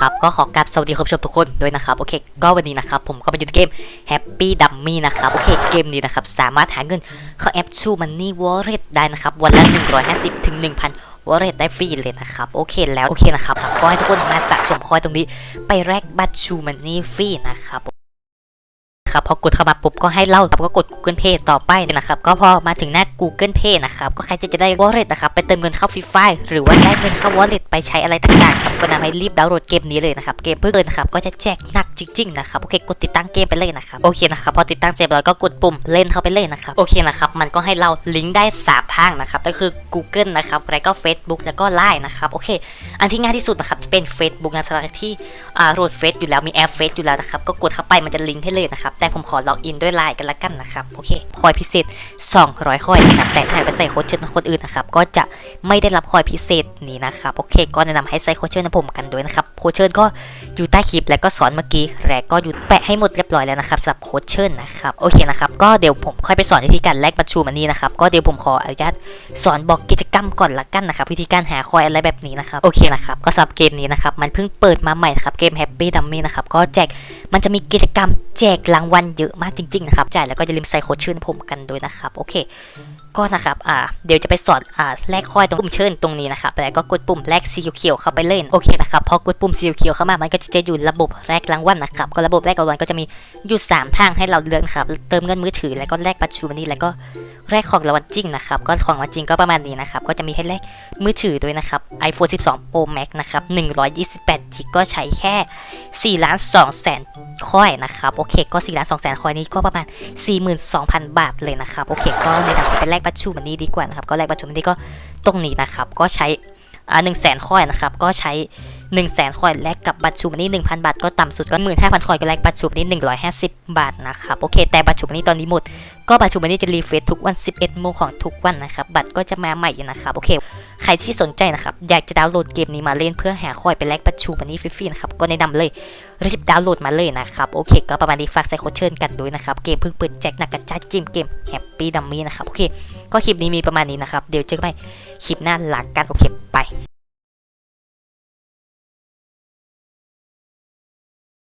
ครับก็ขอกราบสวัสดีคุณผู้ชมทุกคนด้วยนะครับโอเค ก็วันนี้นะครับผมก็มาอยู่ในเกม Happy Dummy นะครับโอเคเกมนี้นะครับสามารถหาเงินเข้าแอป True Money Wallet ได้นะครับวันละ 150 ถึง 1,000 Wallet ได้ฟรีเลยนะครับโอเคแล้วโอเคนะครับก็ให้ทุกคนมาสะสมคอยตรงนี้ ไปแลกบัตร True Money ฟรีนะครับ ครับพอกดเข้ามาปุ๊บก็ให้เล่าครับก็กด Google Pay ต่อไปนะครับก็พอมาถึงหน้า Google Pay นะครับก็ใครจะจะได้ Wallet นะครับไปเติมเงินเข้าฟรีไฟหรือว่าได้เงินเข้า Wallet ไปใช้อะไรต่างๆครับก็นำให้รีบดาวน์โหลดเกมนี้เลยนะครับเกมเพิ่งเลยนะครับก็จะแจกหนักจริงๆนะครับโอเคกดติดตั้งเกมไปเลยนะครับโอเคนะครับพอติดตั้งเสร็จแล้วก็กดปุ่มเล่นเข้าไปเลยนะครับโอเคนะครับมันก็ให้เราลิงก์ได้สามทางนะครับก็คือ Google นะครับแล้วก็ Facebook แล้วก็ Line นะครับโอเค อันที่ง่ายที่สุดนะครับจะเป็น Facebook นะสำหรับที่อ่าโหลดเฟซอยู่แล้วมีแอปเฟซอยู่แล้วนะครับก็กดเข้าไปมันจะลิงก์ให้เลยนะครับแต่ผมขอล็อกอินด้วยไลน์กันละกันนะครับ โอเคคอยพิเศษ 200คอยนะครับ แต่ถ้าไปใส่โค้ดเชิญคนอื่นนะครับ ก็จะไม่ได้รับคอยพิเศษนี้นะครับ โอเค ก็แนะนำให้ใส่โค้ดเชิญนะผมกันด้วยนะครับ โค้ดเชิญก็อยู่ใต้คลิปแล้วก็สอนเมื่อกี้และก็อยู่แปะให้หมดเรียบร้อยแล้วนะครับสำหรับโค้ดเชิญนะครับ โอเคนะครับ ก็เดี๋ยวผมค่อยไปสอนวิธีการแลกบัตรชูมันนี้นะครับ ก็เดี๋ยวผมขออนุญาตสอนบอกกิจกรรมก่อนละกันนะครับ วิธีการหาคอยอะไรแบบนี้นะครับ โอเคนะครับ ก็สำหรับเกมนี้นะครับ มันเพิ่งเปิดมาใหม่นะครับ เกม Happy Dummy นะครับ ก็แจก มันจะมีกิจกรรมแจกรางวัลเยอะมากจริงๆนะครับจ่ายแล้วก็อย่าลืมใส่โค้ดชื่นผมกันด้วยนะครับ โอเค ก็นะครับอ่าเดี๋ยวจะไปสอนอ่าแลกคอยตรงปุ่มเชิญตรงนี้นะครับแล้วก็กดปุ่มแลกสีเขียวเข้าไปเล่นโอเคนะครับพอกดปุ่มสีเขียวเข้ามามันก็จะอยู่ระบบแลกรางวัลนะครับก็ระบบแลกรางวัลก็จะมีอยู่สามทางให้เราเลือกครับเติมเงินมือถือแล้วก็แลกบัตรชูมันนี่แล้วก็แรกของรางวัลจริงนะครับก็ของรางวัลจริงก็ประมาณนี้นะครับก็จะมีให้แลกมือถือด้วยนะครับ iPhone 12 Pro Max นะครับ128 g ก็ใช้แค่4ล้าน2แสนคอยนะครับโอเคก็4ล้าน2แสนคอยนี้ก็ประมาณ 42,000 บาทเลยนะครับโอเคก็ในนำไปแลกบัตรชูมันนี้ดีกว่านะครับก็แลกบัตรชูมันนี้ก็ตรงนี้นะครับก็ใช้อ่า1 0 0 0 0 0คอยนะครับก็ใช้1 0 0 0 0แสนคอยแลกกับบัตรชูมันนี้1,000 บาทก็ต่ำสุดก็15,000คอยก็แลกบัตรชูมันนี้150 บาทนะครับโอเคแต่บัตรชูมันนี้ตอนนี้หมด ก็บัตรชูมันนี่จะรีเฟรชทุกวัน 11โมงของทุกวันนะครับบัตรก็จะมาใหม่นะครับโอเค ใครที่สนใจนะครับ อยากจะดาวน์โหลดเกมนี้มาเล่นเพื่อหาคอยไปแลกบัตรชูมันนี่ฟรีๆนะครับ ก็แนะนำเลยรีบดาวน์โหลดมาเลยนะครับ โอเค ก็ประมาณนี้ฝากใส่โคเชิญกันด้วยนะครับ เกมเพิ่งเปิดแจกหนักกระจายจิมเกมแฮปปี้ดัมมี่นะครับ โอเค ก็คลิปนี้มีประมาณนี้นะครับ เดี๋ยวเจอกันใหม่คลิปหน้าหลักกัน โอเค ไป